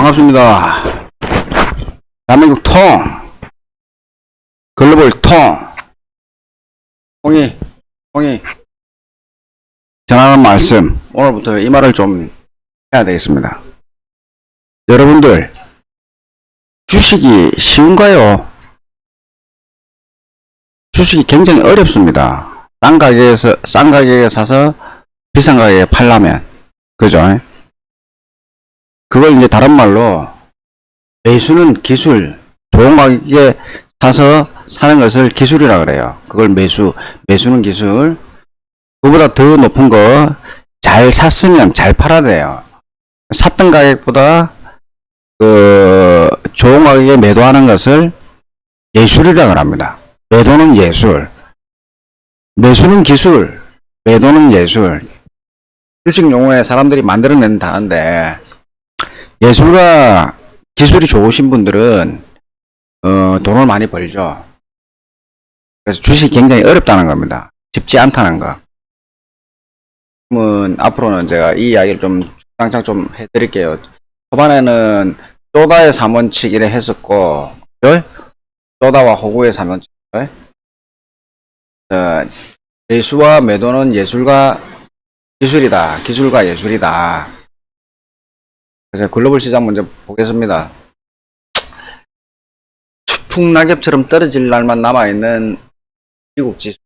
반갑습니다. 대한민국 통, 글로벌 통, 통이, 통이, 전하는 말씀, 오늘부터 이 말을 좀 해야 되겠습니다. 여러분들, 주식이 쉬운가요? 주식이 굉장히 어렵습니다. 싼 가격에서, 싼 가격에 사서 비싼 가격에 팔라면, 그죠? 그걸 이제 다른 말로 매수는 기술, 좋은 가격에 사서 사는 것을 기술이라 그래요. 그걸 매수, 매수는 기술. 그보다 더 높은 거 잘 샀으면 잘 팔아야 돼요. 샀던 가격보다 그 좋은 가격에 매도하는 것을 예술이라고 합니다. 매도는 예술, 매수는 기술, 매도는 예술. 주식 용어에 사람들이 만들어낸 단어인데 예술과 기술이 좋으신 분들은 어, 돈을 많이 벌죠. 그래서 주식이 굉장히 어렵다는 겁니다. 쉽지 않다는 거. 그러면 앞으로는 제가 이 이야기를 좀 장창 좀 해드릴게요. 초반에는 쪼다의 3원칙 이래 했었고, 열? 쪼다와 호구의 3원칙. 어, 매수와 매도는 예술과 기술이다. 기술과 예술이다. 그래서 글로벌 시장 먼저 보겠습니다. 추풍 낙엽처럼 떨어질 날만 남아있는 미국 지수.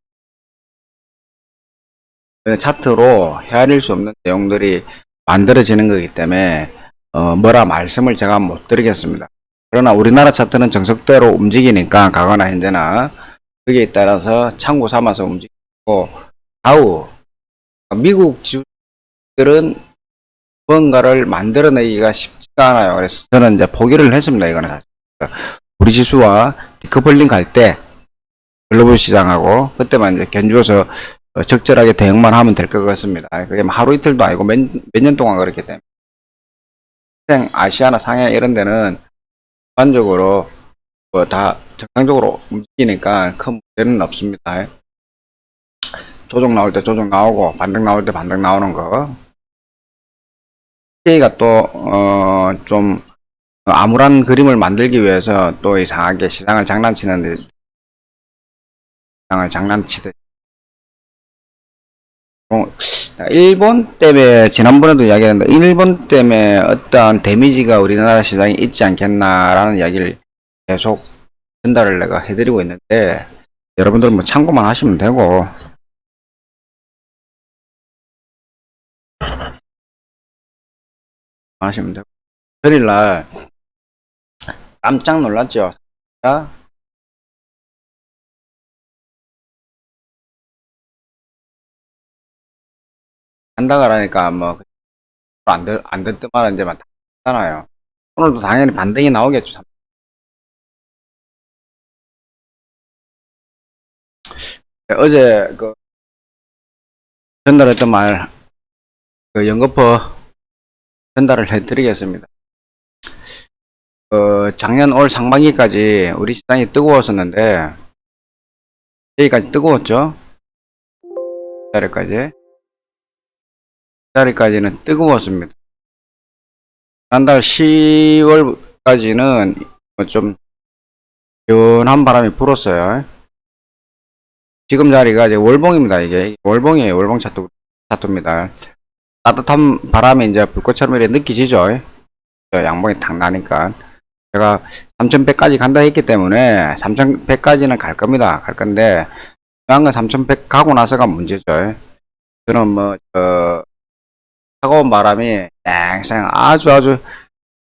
그 차트로 헤아릴 수 없는 내용들이 만들어지는 거기 때문에 어, 뭐라 말씀을 제가 못 드리겠습니다. 그러나 우리나라 차트는 정석대로 움직이니까 가거나 현재나 거기에 따라서 참고 삼아서 움직이고 다우 미국 지수들은 뭔가를 만들어내기가 쉽지가 않아요. 그래서 저는 이제 포기를 했습니다. 이거는 사실. 우리 지수와 디커플링 갈 때 글로벌 시장하고 그때만 이제 견주어서 어, 적절하게 대응만 하면 될 것 같습니다. 그게 뭐 하루 이틀도 아니고 몇 년 동안 때문에. 생 아시아나 상해 이런 데는 일반적으로 뭐 다 정상적으로 움직이니까 큰 문제는 없습니다. 조정 나올 때 조정 나오고 반등 나올 때 반등 나오는 거. K가 또, 어, 좀, 암울한 그림을 만들기 위해서 또 이상하게 시장을 장난치는데, 시장을 장난치듯. 어, 일본 때문에, 지난번에도 이야기했는데, 일본 때문에 어떠한 데미지가 우리나라 시장에 있지 않겠나라는 이야기를 계속 전달을 내가 해드리고 있는데, 여러분들 뭐 참고만 하시면 되고, 하시면 되고. 토요일날 깜짝 놀랐죠. 자, 한다 그러니까 뭐안 들, 안 듣더만 이제 막 하잖아요. 오늘도 당연히 반등이 나오겠죠. 어제 그 전달했던 말, 그 연거퍼 전달을 해드리겠습니다. 어, 작년 올 상반기까지 우리 시장이 뜨거웠었는데, 여기까지 뜨거웠죠? 이 자리까지. 이 자리까지는 뜨거웠습니다. 지난달 10월까지는 좀, 시원한 바람이 불었어요. 지금 자리가 이제 월봉입니다, 이게. 월봉이에요, 월봉 차트, 차트입니다. 따뜻한 바람이 이제 불꽃처럼 이렇게 느껴지죠. 양봉이 탁 나니까. 제가 3100까지 간다 했기 때문에 3100까지는 갈 겁니다. 갈 건데, 중요한 건 3100 가고 나서가 문제죠. 저는 뭐, 저, 차가운 바람이 쌩쌩 아주 아주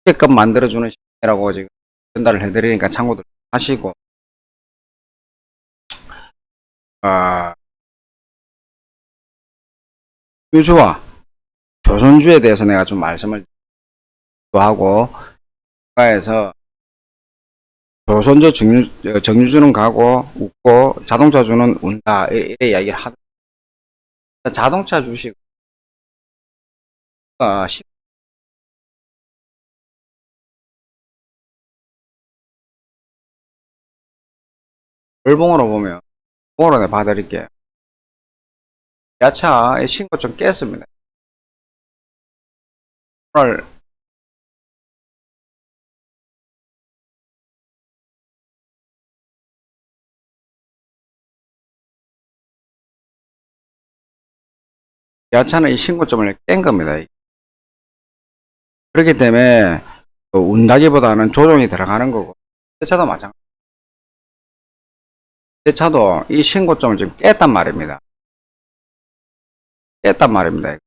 쉽게끔 만들어주는 시간이라고 지금 전달을 해드리니까 참고들 하시고, 아, 유주와 조선주에 대해서 내가 좀 말씀을 하고 가에서 조선주 정유, 정유주는 가고 웃고 자동차주는 운다. 이- 이래 이야기를 하다 자동차 주식. 아, 시- 월봉으로 보면 봉으로 내가 봐드릴게요. 야차의 신고 좀 깼습니다 오늘 야차는 이 신고점을 깬 겁니다. 그렇기 때문에 그 운다기보다는 조정이 들어가는 거고 세차도 마찬가지 세차도 이 신고점을 지금 깼단 말입니다. 깼단 말입니다.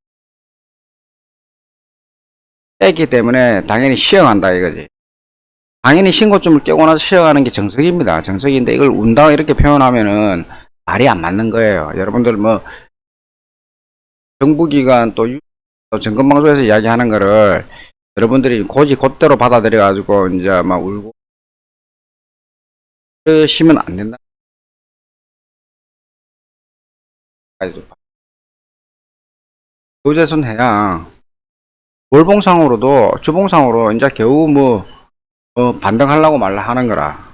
깼기 때문에 당연히 시행한다 이거지. 당연히 신고점을 깨고 나서 시행하는 게 정석입니다. 정석인데 이걸 운다 이렇게 표현하면은 말이 안 맞는 거예요. 여러분들 뭐 정부기관 또, 유- 또 정권방송에서 이야기하는 거를 여러분들이 고지 곧대로 받아들여 가지고 이제 막 울고 그러시면 안 된다. 교재선 해양 월봉상으로도 주봉상으로 이제 겨우 뭐 어, 반등하려고 말라 하는 거라.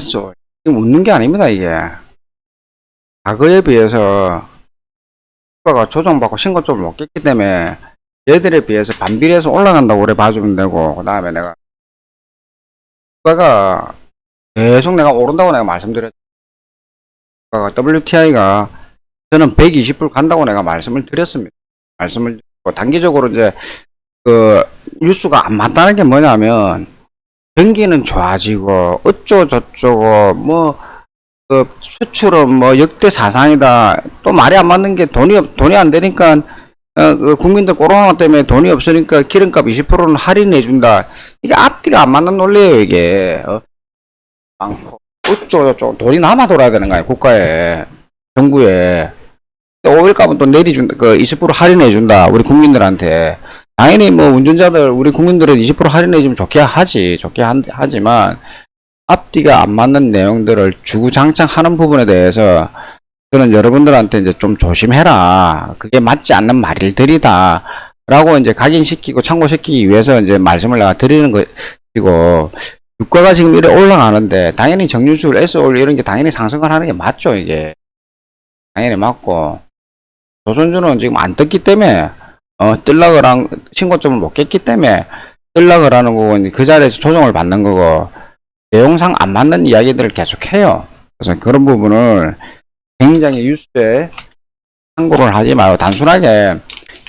지금 웃는 게 아닙니다, 이게. 과거에 비해서 국가가 조정받고 신고점을 못 깼기 때문에 얘들에 비해서 반비례해서 올라간다고 오래 봐주면 되고 그 다음에 내가 국가가 계속 내가 오른다고 내가 말씀드렸죠. 국가가 WTI가 저는 120불 간다고 내가 말씀을 드렸습니다. 말씀을 드리고 단기적으로 이제 그 뉴스가 안 맞다는 게 뭐냐면 경기는 좋아지고 어쩌고 저쩌고 뭐 그 수출은 뭐 역대 사상이다. 또 말이 안 맞는 게 돈이 없- 돈이 안 되니까 어, 그 국민들 코로나 때문에 돈이 없으니까 기름값 20%는 할인해 준다. 이게 앞뒤가 안 맞는 논리예요 이게. 어? 많고. 어쩌고 저쩌고 돈이 남아 돌아야 되는 거야 국가에 정부에. 오일값은 또 내리준다 그 20% 할인해 준다 우리 국민들한테 당연히 뭐 운전자들 우리 국민들은 20% 할인해 주면 좋게 하지 좋게 한- 하지만 앞뒤가 안 맞는 내용들을 주구장창 하는 부분에 대해서 저는 여러분들한테 이제 좀 조심해라. 그게 맞지 않는 말들이다. 라고 이제 각인시키고 참고시키기 위해서 이제 말씀을 내가 드리는 것이고 유가가 지금 이래 올라가는데 당연히 정유수를 SOL 이런 게 당연히 상승을 하는 게 맞죠 이게. 당연히 맞고. 조선주는 지금 안 떴기 때문에 어, 뜰락을 신고점을 못 깼기 때문에 뜰락을 하는 거고 그 자리에서 조정을 받는 거고 내용상 안 맞는 이야기들을 계속해요. 그래서 그런 부분을 굉장히 뉴스에 참고를 하지 말고 단순하게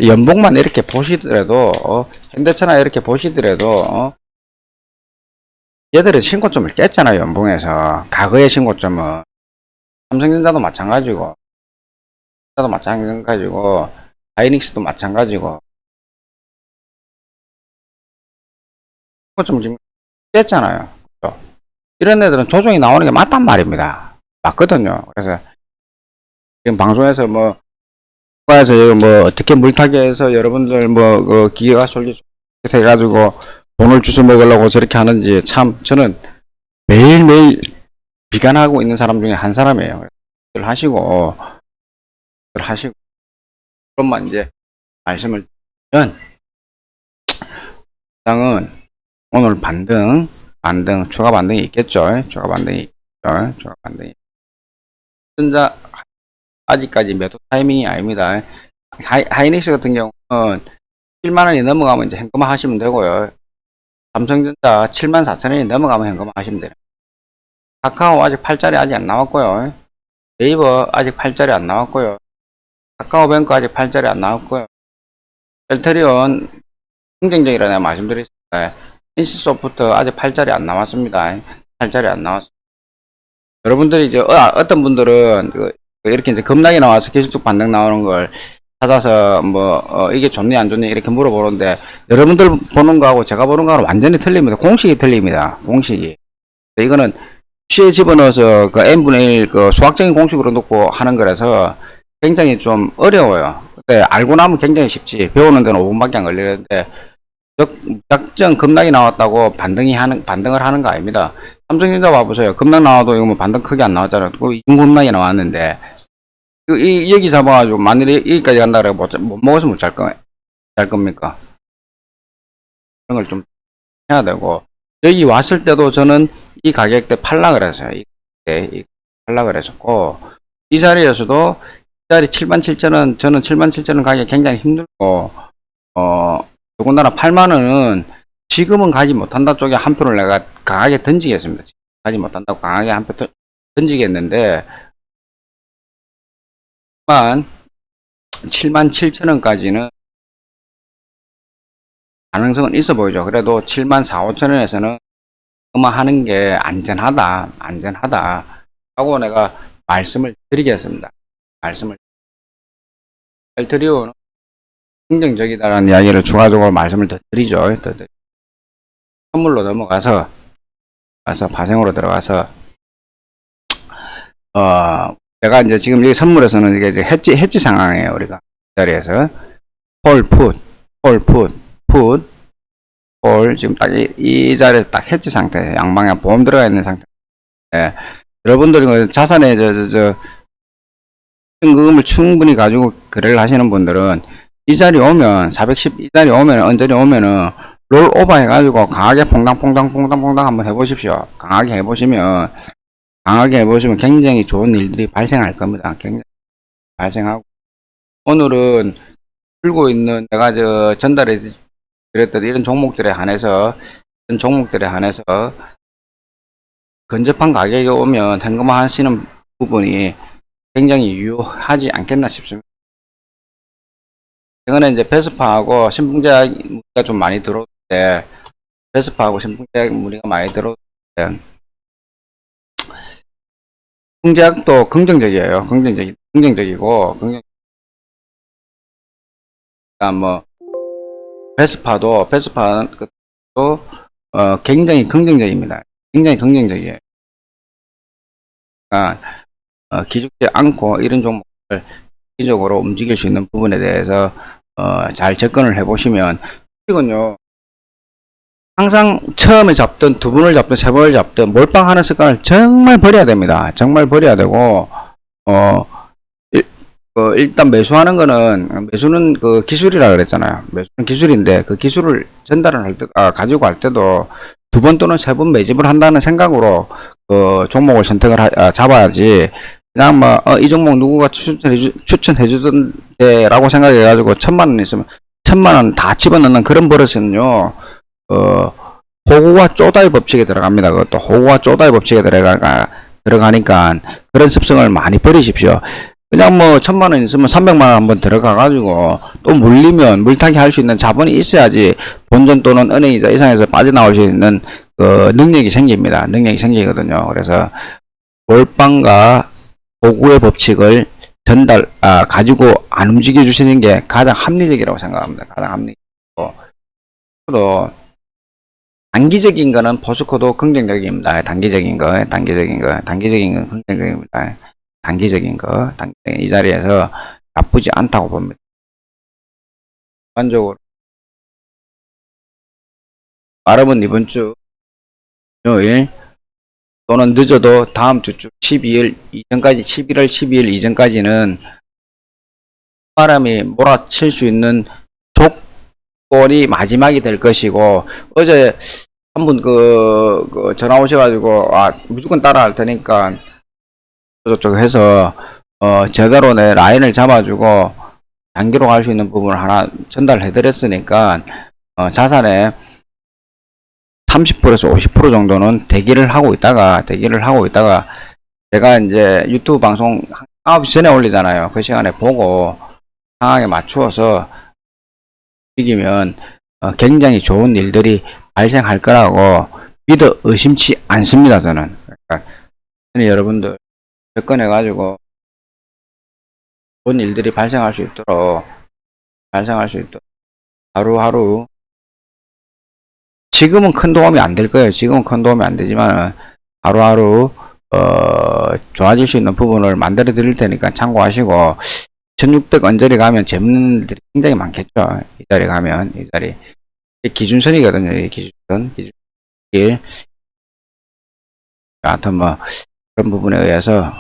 연봉만 이렇게 보시더라도 어, 현대차나 이렇게 보시더라도 어, 얘들은 신고점을 깼잖아요 연봉에서 과거의 신고점은 삼성전자도 마찬가지고 도 마찬가지고 하이닉스도 마찬가지고 좀 지금 깼잖아요. 그죠? 이런 애들은 조정이 나오는 게 맞단 말입니다. 맞거든요. 그래서 지금 방송에서 뭐 국가에서 뭐 어떻게 물타기 해서 여러분들 뭐 그 기계가 솔깃 해가지고 돈을 주워 먹으려고 저렇게 하는지 참 저는 매일매일 비관하고 있는 사람 중에 한 사람이에요. 하시고 하시고 그것만 이제 말씀을 드리면 시장은 오늘 반등, 반등, 추가 반등이 있겠죠. 추가 반등이 있겠죠. 추가 반등이. 전자 아직까지 매도 타이밍이 아닙니다. 하이, 하이닉스 같은 경우는 7만 원이 넘어가면 이제 현금화 하시면 되고요. 삼성전자 7만 4천 원이 넘어가면 현금화 하시면 돼요. 카카오 아직 8자리 아직 안 나왔고요. 네이버 아직 8자리 안 나왔고요. 카카오뱅크 아직 8자리 안 나왔고요. 셀트리온 긍정적이라 내가 말씀드렸습니다. 인시소프트 아직 8자리 안 나왔습니다. 8자리 안 나왔습니다. 여러분들이 이제 어, 떤 분들은 그- 그 이렇게 이제 급락이 나와서 기술적 반등 나오는 걸 찾아서 뭐 어, 이게 좋니 안 좋니 이렇게 물어보는데 여러분들 보는 거하고 제가 보는 거하고 완전히 틀립니다. 공식이 틀립니다. 공식이. 이거는 시에 집어넣어서 그 n분의 1 그 수학적인 공식으로 놓고 하는 거라서 굉장히 좀 어려워요. 근데 알고 나면 굉장히 쉽지. 배우는 데는 5분밖에 안 걸리는데 역, 약정 급락이 나왔다고 반등이 하는, 반등을 하는 거 아닙니다. 삼성전자 봐보세요. 급락 나와도 이거 뭐 반등 크게 안 나왔잖아요. 그 이중급락이 나왔는데, 이, 이, 여기 잡아가지고 만일에 여기까지 간다 그래 못, 자- 못 먹어서 못 잘 거, 잘 겁니까? 그런 걸 좀 해야 되고, 여기 왔을 때도 저는 이 가격대 팔라 그랬어요. 이, 네, 이 팔라 그랬었고, 이 자리에서도 이 자리 77,000원, 저는 77,000원 가기 굉장히 힘들고, 어, 더군다나 8만원은 지금은 가지 못한다 쪽에 한 표를 내가 강하게 던지겠습니다. 가지 못한다고 강하게 한 표 던지겠는데, 만 7만 7천원까지는 가능성은 있어 보이죠. 그래도 7만 4, 5천원에서는 그만하는 게 안전하다, 안전하다 하고 내가 말씀을 드리겠습니다. 말씀을 엘트리오는 긍정적이다라는 이야기를 추가적으로 말씀을 더 드리죠. 더 선물로 넘어가서 가서 파생으로 들어가서 어 내가 이제 지금 여기 선물에서는 이게 이제 해지 해지 상황이에요 우리가 이 자리에서 홀 풋, 홀 풋, 풋, 홀 지금 딱이 자리에 딱 해지 상태 양방향 보험 들어가 있는 상태. 예. 여러분들이 그 자산에 저 저 현금을 충분히 가지고 거래를 하시는 분들은 이 자리 오면 410 이 자리 오면 언저리 오면은 롤 오버 해가지고 강하게 퐁당퐁당 퐁당퐁당 한번 해보십시오. 강하게 해보시면 강하게 해보시면 굉장히 좋은 일들이 발생할 겁니다. 굉장히 발생하고 오늘은 들고 있는 내가 저 전달해 드렸던 이런 종목들에 한해서 이런 종목들에 한해서 근접한 가격이 오면 현금화 하시는 부분이 굉장히 유효하지 않겠나 싶습니다. 최근에 이제 베스파하고 신풍제약 무리가 좀 많이 들어올 때, 베스파하고 신풍제약 무리가 많이 들어올 때, 신풍제약도 긍정적이에요. 긍정적이, 긍정적이고, 긍정, 그러니까 뭐, 베스파도, 베스파도, 어, 굉장히 긍정적입니다. 굉장히 긍정적이에요. 그러니까, 어, 기죽지 않고 이런 종목을 기적으로 움직일 수 있는 부분에 대해서 어, 잘 접근을 해보시면 이건요 항상 처음에 잡든 두 번을 잡든 세 번을 잡든 몰빵하는 습관을 정말 버려야 됩니다. 정말 버려야 되고 어 일, 어, 일단 매수하는 거는 매수는 그 기술이라 그랬잖아요. 매수는 기술인데 그 기술을 전달을 할 때, 아, 가지고 할 때도 두 번 또는 세 번 매집을 한다는 생각으로 그 종목을 선택을 하- 아, 잡아야지 그냥 뭐, 어, 이 종목 누구가 추천해 주, 추천해 주던데, 라고 생각해 가지고, 천만 원 있으면, 천만 원 다 집어넣는 그런 버릇은요, 어, 호구와 쪼다의 법칙에 들어갑니다. 그것도 호구와 쪼다의 법칙에 들어가, 들어가니까, 그런 습성을 많이 버리십시오. 그냥 뭐, 천만 원 있으면 300만 원 한번 들어가 가지고, 또 물리면, 물타기 할 수 있는 자본이 있어야지, 본전 또는 은행이자 이상에서 빠져나올 수 있는, 그, 능력이 생깁니다. 능력이 생기거든요. 그래서, 몰빵과 보고의 법칙을 전달, 아, 가지고 안 움직여 주시는 게 가장 합리적이라고 생각합니다. 가장 합리적이고. 또, 단기적인 거는 포스코도 긍정적입니다. 단기적인 거, 단기적인 거, 단기적인 건 긍정적입니다. 단기적인 거, 단, 이 자리에서 나쁘지 않다고 봅니다. 일반적으로. 바람은 이번 주, 금요일, 또는 늦어도 다음 주주 12일 이전까지 11월 12일 이전까지는 바람이 몰아칠 수 있는 조건이 마지막이 될 것이고 어제 한 분 그, 그 전화 오셔가지고 아 무조건 따라할 테니까 저쪽 해서 어 제대로 내 라인을 잡아주고 단기로 갈 수 있는 부분을 하나 전달해 드렸으니까 어 자산에 30%에서 50% 정도는 대기를 하고 있다가 대기를 하고 있다가 제가 이제 유튜브 방송 9시 전에 올리잖아요. 그 시간에 보고 상황에 맞추어서 이기면 어, 굉장히 좋은 일들이 발생할 거라고 믿어 의심치 않습니다. 저는. 그러니까 여러분들 접근해 가지고 좋은 일들이 발생할 수 있도록 발생할 수 있도록 하루하루 지금은 큰 도움이 안 될 거예요. 지금은 큰 도움이 안 되지만 하루하루 어, 좋아질 수 있는 부분을 만들어 드릴 테니까 참고하시고 1600 언저리 가면 재밌는 일들이 굉장히 많겠죠. 이 자리 가면 이 자리 기준선이거든요. 이게 기준선, 기준길. 하여튼 뭐 그런 부분에 의해서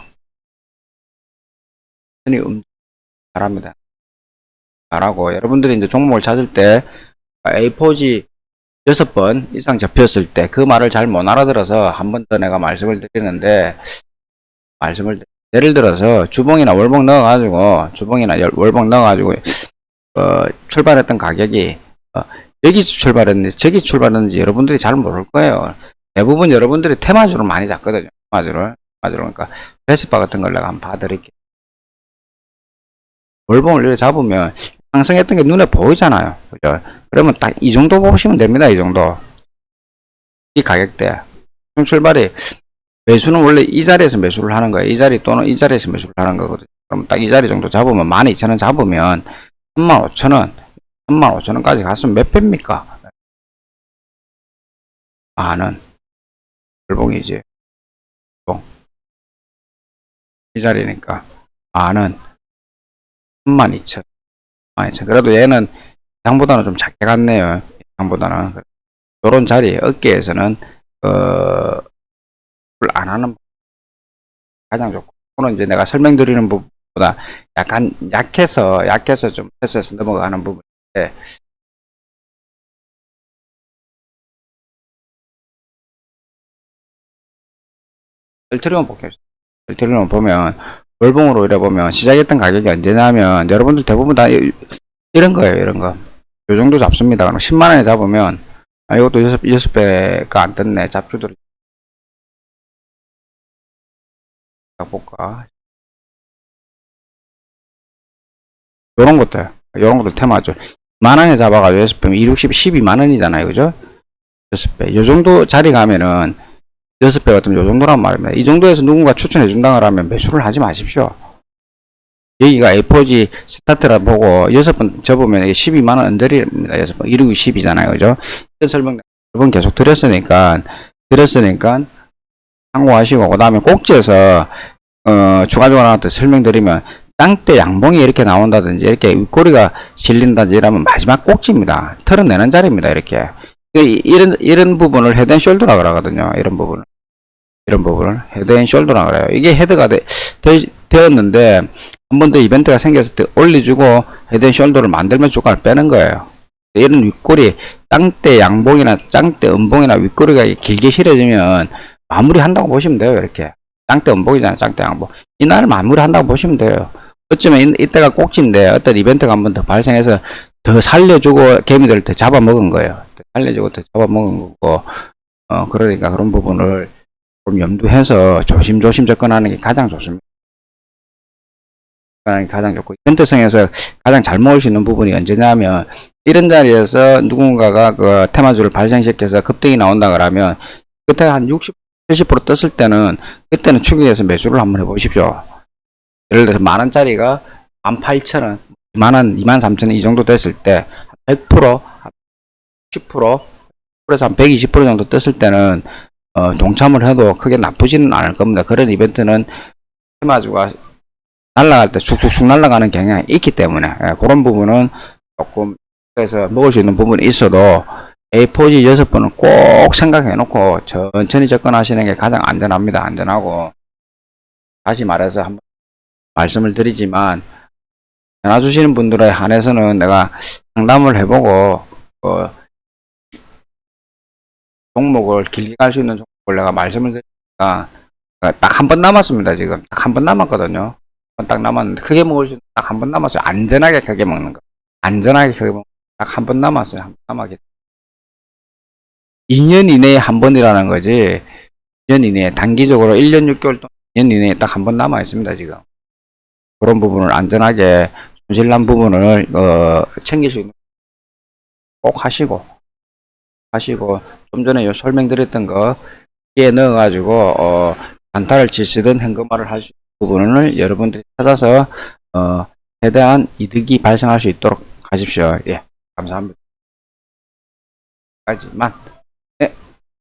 선이 음 바랍니다. 잘하고 여러분들이 이제 종목을 찾을 때 A4G 여섯 번 이상 접혔을 때 그 말을 잘 못 알아들어서 한 번 더 내가 말씀을 드리는데 말씀을 드- 예를 들어서 주봉이나 월봉 넣어가지고 주봉이나 열- 월봉 넣어가지고 어, 출발했던 가격이 어, 여기 출발했는지 저기 출발했는지 여러분들이 잘 모를 거예요. 대부분 여러분들이 테마주를 많이 잡거든요. 테마주를 테마주를 그러니까 베스파 같은 걸 내가 한번 봐드릴게요. 월봉을 잡으면 상승했던 게 눈에 보이잖아요. 그죠? 그러면 딱 이 정도 보시면 됩니다. 이 정도. 이 가격대. 출발이 매수는 원래 이 자리에서 매수를 하는 거예요. 이 자리 또는 이 자리에서 매수를 하는 거거든요. 그럼 딱 이 자리 정도 잡으면 12,000원 잡으면 35,000원, 35,000원까지 갔으면 몇 배입니까? 만원. 월봉이지. 또. 이 자리니까 만원. 32,000 원. 12,000원. 그래도 얘는 양보다는 좀 작게 갔네요. 양보다는. 요런 자리, 어깨에서는, 어, 안 하는 가장 좋고. 그거는 이제 내가 설명드리는 부분보다 약간 약해서, 약해서 좀 패스해서 넘어가는 부분인데, 얼트리온 볼게요. 얼트리온 보면, 월봉으로 이래 보면 시작했던 가격이 언제냐면, 여러분들 대부분 다 이- 이런 거예요, 이런 거. 요 정도 잡습니다. 그럼 10만원에 잡으면, 아, 이것도 여섯, 여섯 배가 안 떴네. 잡주들. 자, 볼까. 요런 것들, 요런 것들 테마죠. 만원에 잡아가지고 여섯 배면 2, 60, 12만원이잖아요. 그죠? 여섯 배. 요 정도 자리 가면은, 여섯 배 같으면 요 정도란 말입니다. 이 정도에서 누군가 추천해준다 그러면 매수를 하지 마십시오. 여기가 A4G 스타트라 보고 여섯 번 접으면 이게 12만원 언저리입니다. 여섯 번. 169 10이잖아요. 그죠? 이런 설명 여러분 계속 드렸으니까, 드렸으니까, 참고하시고, 그 다음에 꼭지에서, 어, 추가적으로 하나 더 설명드리면, 땅대 양봉이 이렇게 나온다든지, 이렇게 윗꼬리가 실린다든지 이러면 마지막 꼭지입니다. 털어내는 자리입니다. 이렇게. 이- 이런, 이런 부분을 헤드 앤 숄더라 그러거든요. 이런 부분을. 이런 부분을 헤드 앤 숄더라 그래요. 이게 헤드가 되, 었는데 한 번 더 이벤트가 생겼을 때 올려주고 헤드앤숄더를 만들면 주가를 빼는 거예요. 이런 윗꼬리, 땅대 양봉이나 땅대 음봉이나 윗꼬리가 길게 실어지면 마무리한다고 보시면 돼요. 이렇게. 땅대 음봉이잖아요. 땅대 양봉. 이날을 마무리한다고 보시면 돼요. 어쩌면 이, 이때가 꼭지인데 어떤 이벤트가 한 번 더 발생해서 더 살려주고 개미들을 더 잡아먹은 거예요. 더 살려주고 더 잡아먹은 거고 어 그러니까 그런 부분을 좀 염두해서 조심조심 접근하는 게 가장 좋습니다. 게 가장 좋고 이벤트성에서 가장 잘 먹을 수 있는 부분이 언제냐면 이런 자리에서 누군가가 그 테마주를 발생시켜서 급등이 나온다 그러면 그때 한 60, 70% 떴을 때는 그때는 추격해서 매수를 한번 해보십시오. 예를 들어서 만 원짜리가 18,000원, 2만 원, 2만 3천 원 이 정도 됐을 때 100%, 10%, 그래서 한 120% 정도 떴을 때는 어, 동참을 해도 크게 나쁘지는 않을 겁니다. 그런 이벤트는 테마주가 날아갈 때 쑥쑥쑥 날아가는 경향이 있기 때문에 예, 그런 부분은 조금 그래서 먹을 수 있는 부분이 있어도 A4G 여섯 번은 꼭 생각해 놓고 천천히 접근하시는 게 가장 안전합니다. 안전하고 다시 말해서 한번 말씀을 드리지만 전화 주시는 분들에 한해서는 내가 상담을 해보고 어, 종목을 길게 갈 수 있는 종목을 내가 말씀을 드리니까 딱 한 번 남았습니다. 지금 딱 한 번 남았거든요. 딱 남았는데 크게 먹을 수 딱 한 번 남았어요. 안전하게 크게 먹는 거. 안전하게 크게 먹는 거. 딱한 번 남았어요. 한 번 남았기 2년 이내에 한 번이라는 거지. 2년 이내에 단기적으로 1년 6개월 동안 2년 이내에 딱 한 번 남아 있습니다. 지금. 그런 부분을 안전하게 손실난 부분을 어, 챙길 수 있는 꼭 하시고 하시고 좀 전에 요 설명드렸던 거에 넣어가지고 어, 단타를 치시든 현금화를 할 수 부분을 여러분들이 찾아서 어, 최대한 이득이 발생할 수 있도록 하십시오. 예, 감사합니다. 하지만